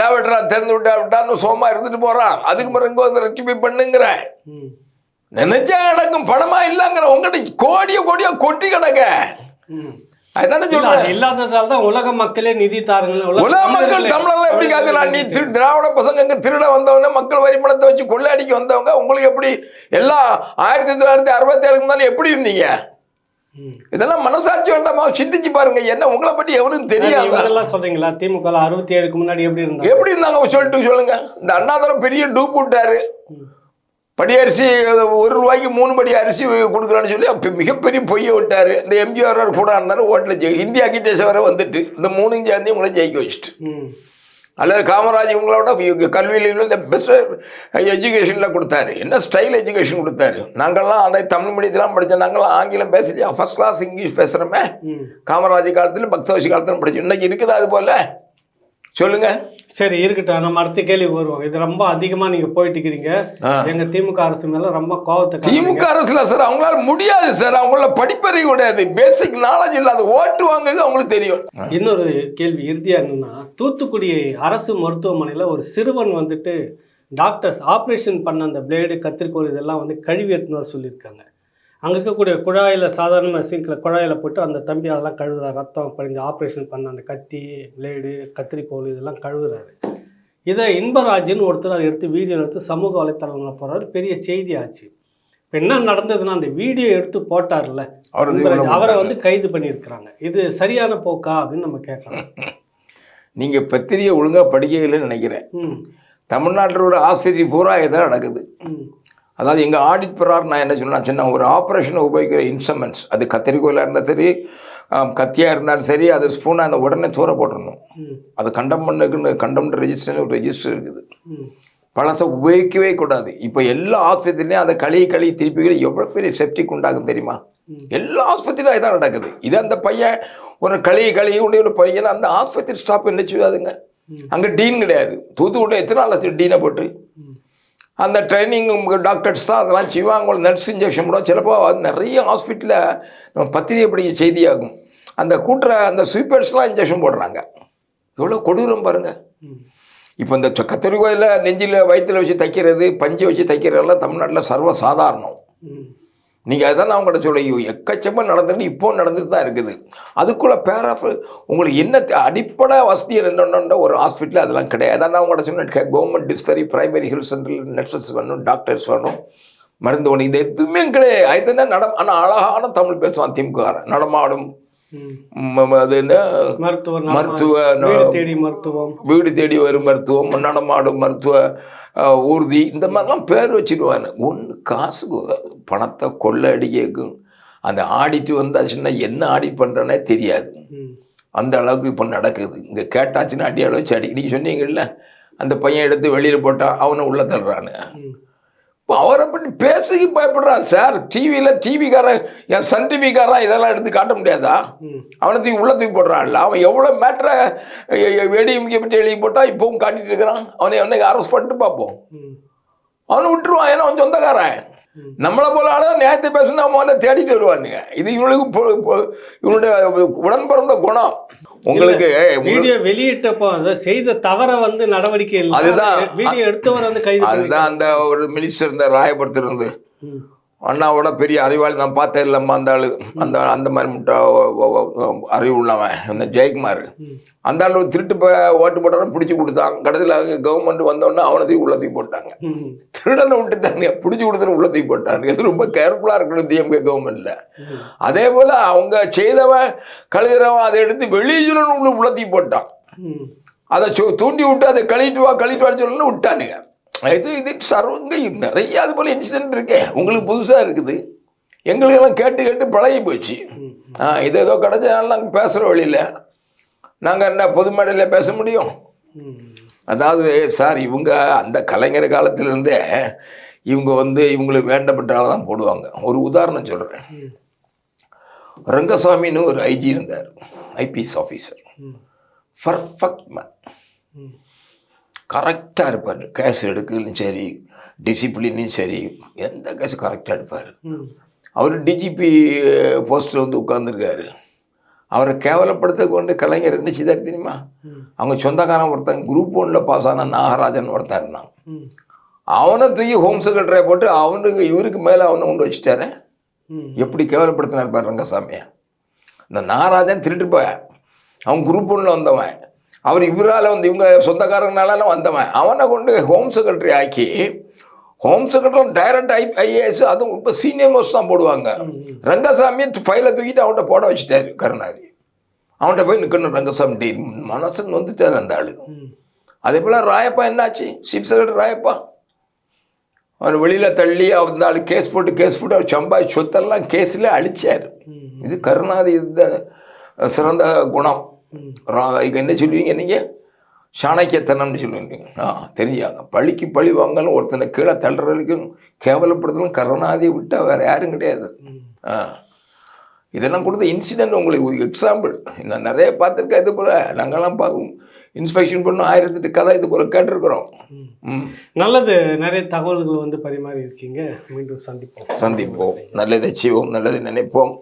லேவட்டரா திறந்து விட்டா விட்டான்னு சோமா இருந்துட்டு போறான். அதுக்கு பிறகு இங்க வந்து ரெக்டிஃபை பண்ணுங்கிற. நினைச்சா நடக்கும் பணமா இல்லைங்கிற. உங்ககிட்ட கோடிய கோடியா கொட்டி கிடக்க. ம். அதுதானே இல்ல, அது சொல்றேன் இல்லாததால தான் உலக மக்களே நிதி தாருங்கள். உலக மக்கள் தமிழர்லாம் எப்படி கேட்கலாம் நீ திரு திராவிட பசங்க இங்க திருட வந்தவங்க மக்கள் வரி பணத்தை வச்சு கொள்ளையடிக்க வந்தவங்க உங்களுக்கு எப்படி எல்லாம் ஆயிரத்தி தொள்ளாயிரத்தி அறுபத்தி ஏழுக்கு முன்னாடி எப்படி இருந்தீங்க. இதெல்லாம் மனசாட்சி வேண்டாமா? சிந்திச்சு பாருங்க என்ன உங்களை பற்றி எவனும் தெரியாது? இவங்கெல்லாம் சொல்றீங்களா? திமுக அறுபத்தி ஏழுக்கு முன்னாடி எப்படி இருந்தாங்க? எப்படி இருந்தாங்க? சொல்லிட்டு சொல்லுங்க. இந்த அண்ணாதரம் பெரிய டூப் விட்டாரு. படி அரிசி ஒரு ரூபாய்க்கு மூணு படி அரிசி கொடுக்குறான்னு சொல்லி அப்ப மிகப்பெரிய பொய்யை விட்டாரு. இந்த எம்ஜிஆர் கூட இருந்தாரு ஓட்டில் ஜெயி இந்தியா கிட்டேஸ் வர வந்துட்டு இந்த மூணையும் சேர்ந்து உங்களை ஜெயிக்க வச்சுட்டு. அல்லது காமராஜ் இவங்களோட இவங்க கல்வியில் இந்த பெஸ்ட் எஜுகேஷனில் கொடுத்தாரு. என்ன ஸ்டைல் எஜுகேஷன் கொடுத்தாரு? நாங்கள்லாம் அந்த தமிழ் மீடியத்திலாம் படித்தோம் நாங்கள்லாம் ஆங்கிலம் பேசலையா ஃபர்ஸ்ட் கிளாஸ் இங்கிலீஷ் பேசுகிறோமே. காமராஜ் காலத்தில் பக்தவசி காலத்தில் படித்தோம் இன்னைக்கு இருக்குதா அது போல? சொல்லுங்க. சரி இருக்கட்டும். நம்ம அடுத்த கேள்வி வருவோம் இது ரொம்ப அதிகமா நீங்க போயிட்டு இருக்கிறீங்க ஆ. எங்க திமுக அரசு மேல ரொம்ப கோவத்தை. திமுக அரசுல சார் அவங்களால முடியாது சார். அவங்கள படிப்பறிவு கிடையாது. பேசிக் நாலேஜ் இல்லாத ஓட்டு வாங்குறது அவங்களுக்கு தெரியும். இன்னொரு கேள்வி இறுதியா என்னன்னா தூத்துக்குடி அரசு மருத்துவமனையில ஒரு சிறுவன் வந்துட்டு டாக்டர்ஸ் ஆப்ரேஷன் பண்ண அந்த பிளேடு கத்திரிக்கோல் இதெல்லாம் வந்து கழுவி எடுத்துன்னு சொல்லியிருக்காங்க. அங்கே இருக்கக்கூடிய குழாயில் சாதாரண சிங்கில் குழாயில் போட்டு அந்த தம்பி அதெல்லாம் கழுவுறாரு. ரத்தம் படிஞ்சு ஆப்ரேஷன் பண்ண அந்த கத்தி பிளேடு கத்திரிக்கோல் இதெல்லாம் கழுவுறாரு. இதை இன்பராஜன் ஒருத்தர் அதை எடுத்து வீடியோ எடுத்து சமூக வலைத்தளங்களில் போகிறாரு பெரிய செய்தி ஆச்சு. இப்போ என்ன நடந்ததுன்னா அந்த வீடியோ எடுத்து போட்டார்ல அவர் வந்து கைது பண்ணியிருக்கிறாங்க. இது சரியான போக்கா அப்படின்னு நம்ம கேட்கலாம். நீங்க பத்திரிகை ஒழுங்கா படிக்கலைன்னு நினைக்கிறேன். ஒரு ஆஸ்பத்திரி பூரா இதான் நடக்குது. ம். அதாவது எங்கள் ஆடிட் பிரகாரம் நான் என்ன சொன்னேன் சின்ன ஒரு ஆப்ரேஷனை உபயோகிக்கிற இன்ஸ்ட்ருமெண்ட்ஸ் அது கத்திரிக்கோலாக இருந்தாலும் சரி ஆம், கத்தியா இருந்தாலும் சரி அது ஸ்பூனாக அந்த உடனே தூர போட்டுடணும் அது கண்டம் பண்ணுக்குன்னு கண்டம் ரெஜிஸ்டர் ஒரு ரெஜிஸ்டர் இருக்குது. பழசை உபயோகிக்கவே கூடாது. இப்போ எல்லா ஆஸ்பத்திரிலையும் அதை கழுவி கழுவி திருப்பி எவ்வளோ பெரிய செப்டிக் உண்டாகும் தெரியுமா. எல்லா ஆஸ்பத்திரியும் இதான் நடக்குது. இது அந்த பையன் ஒரு கழுவி கழுவி உடைய ஒரு பையன் அந்த ஆஸ்பத்திரி ஸ்டாப் என்ன செய்யாதுங்க. அங்கே டீன் கிடையாது. தூத்துக்குடி எத்தனை நாள் டீனை போட்டு. அந்த ட்ரைனிங் டாக்டர்ஸ் தான் அதெல்லாம் செய்வாங்க. அவங்களுக்கு நர்ஸ் இன்ஜெக்ஷன் கூட சிலப்போ அது நிறைய ஹாஸ்பிட்டலில் நம்ம பத்திரிகை படிக்க செய்தியாகும். அந்த கூட்டுற அந்த ஸ்வீப்பர்ஸ்லாம் இன்ஜெக்ஷன் போடுறாங்க. எவ்வளோ கொடூரம் பாருங்கள் இப்போ இந்த கத்தரிக்கோயில நெஞ்சில் வயிற்றுல வச்சு தைக்கிறது பஞ்சு வச்சு தைக்கிறதெல்லாம் தமிழ்நாட்டில் சர்வ சாதாரணம். நீங்கள் அதான் நான் உங்கள்கிட்ட சொல்ல எக்கச்சமாக நடந்துட்டு இப்போ நடந்துட்டு தான் இருக்குது. அதுக்குள்ளே பேர் ஆஃப் உங்களுக்கு என்ன தே- அடிப்படை வசதி என்னென்ன ஒரு ஹாஸ்பிட்டல் அதெல்லாம் கிடையாது. அதான் நான் உங்கள்கிட்ட சொன்னேன். கவர்மெண்ட் டிஸ்பரி பிரைமரி ஹெல்த் சென்டரில் நர்சஸ் வேணும் டாக்டர்ஸ் வேணும் மருந்து ஒன்று இது எதுவுமே கிடையாது. அதுதான் நட ஆனால் அழகான தமிழ் பேசுவான் திமுக நடமாடும் அது என்ன? மருத்துவ வீடு தேடி வரும் மருத்துவம் நடமாடும் மருத்துவ ஊர்தி இந்த மாதிரிலாம் பேர் வச்சிடுவாங்க ஒன்று காசுக்கு உதவு. பணத்தை கொள்ளை அடிக்கும் அந்த ஆடிட்டு வந்தாச்சுன்னா என்ன ஆடிட் பண்ணுறேனே தெரியாது. அந்த அளவுக்கு இப்போ நடக்குது. இங்கே கேட்டாச்சுன்னா அடியால் வச்சு அடி நீங்கள் சொன்னீங்கல்ல அந்த பையன் எடுத்து வெளியில் போட்டான் அவனை உள்ள தள்ளுறானு. அவரை பற்றி பேசுக்கு பயப்படுறான் சார் டிவியில் டிவிக்காரன் என் சன் டிவிக்காரன் இதெல்லாம் எடுத்து காட்ட முடியாதா? அவனை தூக்கி உள்ள தூக்கி போடுறான்ல அவன் எவ்வளோ மேட்ரை வெடிஎம்கே பற்றி எழுதி போட்டால் இப்பவும் காட்டிட்டு இருக்கிறான். அவனை என்னைக்கு அரெஸ்ட் பண்ணிட்டு பார்ப்போம். அவனை விட்டுருவான். ஏன்னா அவன் சொந்தக்காரன். நம்மளை போல ஆளு நேரத்தை பேசுனா முதல்ல தேடிட்டு வருவானுங்க. இது இவனுக்கு இவனுடைய உடன் பிறந்த குணம். உங்களுக்கு வீடியோ வெளியிட்டப்போ செய்த தவற வந்து நடவடிக்கை இல்லை. அதுதான். வீடியோ எடுத்தவர் வந்து கைது அதுதான் அந்த ஒரு மினிஸ்டர் இந்த ராயபுரத்தில் இருந்து அண்ணாவோட பெரிய அறிவாளி நான் பார்த்தேன் இல்லைம்மா அந்த ஆளு. அந்த அந்த மாதிரி முட்டா அறிவு உள்ளவன் இந்த ஜெயக்குமார். அந்த ஆள் திருட்டு ஓட்டு போட்டவன பிடிச்சி கொடுத்தான் கடைசியில் கவர்மெண்ட் வந்தோடனே அவனதையும் உள்ளதையும் போட்டாங்க. திருடனை விட்டுட்டாங்க பிடிச்சி கொடுத்துட்டு உள்ளதையும் போட்டாங்க இது ரொம்ப கேர்ஃபுல்லாக இருக்கணும் டிஎம்கே கவர்மெண்ட்டில். அதே போல் அவங்க செய்தவன் கழுகிறவன் அதை எடுத்து வெளியே உள்ள உள்ளத்தையும் போட்டான். அதை சு தூண்டி விட்டு அதை கழிட்டு வா கழிட்டு வான்னு சொல்லணும்னு விட்டானுங்க. இது இது சர்வங்க நிறைய அது போல் இன்சிடென்ட் இருக்கே. உங்களுக்கு புதுசாக இருக்குது. எங்களுக்கெல்லாம் கேட்டு கேட்டு பழகி போச்சு. ஆ இது ஏதோ கிடைச்சதுனால நாங்கள் பேசுகிற வழியில். நாங்கள் என்ன பொது மேடையில் பேச முடியும்? அதாவது சார் இவங்க அந்த கலைஞர் காலத்திலேருந்தே இவங்க வந்து இவங்களுக்கு வேண்டப்பட்டால தான் போடுவாங்க. ஒரு உதாரணம் சொல்கிறேன் ரங்கசாமின்னு ஒரு ஐஜி இருந்தார். IPS officer. Perfect man. கரெக்டாக இருப்பார். கேஸ் எடுக்கலும் சரி டிசிப்ளினும் சரி எந்த கேஸும் கரெக்டாக எடுப்பார். அவர் டிஜிபி போஸ்ட்டில் eh, வந்து உட்காந்துருக்காரு அவரை கேவலப்படுத்த கொண்டு கலைஞர் என்ன செய்தார் தெரியுமா. அவங்க சொந்தக்காரன் ஒருத்தன் குரூப் ஒன்றில் பாஸ் ஆன நாகராஜன் ஒருத்தன் இருந்தான். அவனை தூக்கி ஹோம் செக்ரட்டரியை போட்டு அவனுக்கு இவருக்கு மேலே அவனை கொண்டு வச்சுட்டாரு. எப்படி கேவலப்படுத்தினார் பாரு ரங்கசாமியை இந்த நாகராஜன் திருட்டு போய அவன் குரூப் ஒன்றில் வந்தவன் அவர் இவரால் வந்து இவங்க சொந்தக்காரங்கனால வந்தவன் அவனை கொண்டு ஹோம் செக்ரட்டரி ஆக்கி home secretary direct I IAS அதுவும் இப்போ சீனியர் மோஸ்ட் தான் போடுவாங்க. ரங்கசாமியை ஃபைலை தூக்கிட்டு அவன்கிட்ட போட வச்சுட்டாரு கருணாநிதி அவன்கிட்ட போய் நிற்கணும் ரங்கசாமி. டே மனசுன்னு வந்துட்டார் அந்த ஆளு. அதே போல் ராயப்பா என்னாச்சு? Chief secretary Rayappa? அவர் வெளியில் தள்ளி அந்த ஆள் கேஸ் போட்டு கேஸ் போட்டு அவர் சம்பாதி சொத்தெல்லாம் கேஸில் அழிச்சார். இது கருணாநிதி இந்த சிறந்த குணம். ம். ரா- இது என்ன சொல்லுவீங்க நீங்கள் சாணக்கியத்தனம்னு சொல்லுவீங்க. ஆ தெரிஞ்சாங்க பழிக்கு பழி வாங்கலும் ஒருத்தனை கீழே தள்ளுறதுக்கும் கேவலப்படுத்தலும் கருணாதியை விட்டால் வேறு யாரும் கிடையாது. ஆ. இதெல்லாம் கொடுத்த இன்சிடென்ட் உங்களுக்கு எக்ஸாம்பிள் நான் நிறைய பார்த்துருக்கேன் இது போல். நாங்கள்லாம் பா இன்ஸ்பெக்ஷன் பண்ணோம் ஆயிரத்தெட்டு கதை இது போல் கேட்டிருக்கிறோம். நல்லது. நிறைய தகவல்கள் வந்து பரிமாறி இருக்கீங்க. மீண்டும் சந்திப்போம். சந்திப்போம். நல்லதை செய்வோம். நல்லதை நினைப்போம்.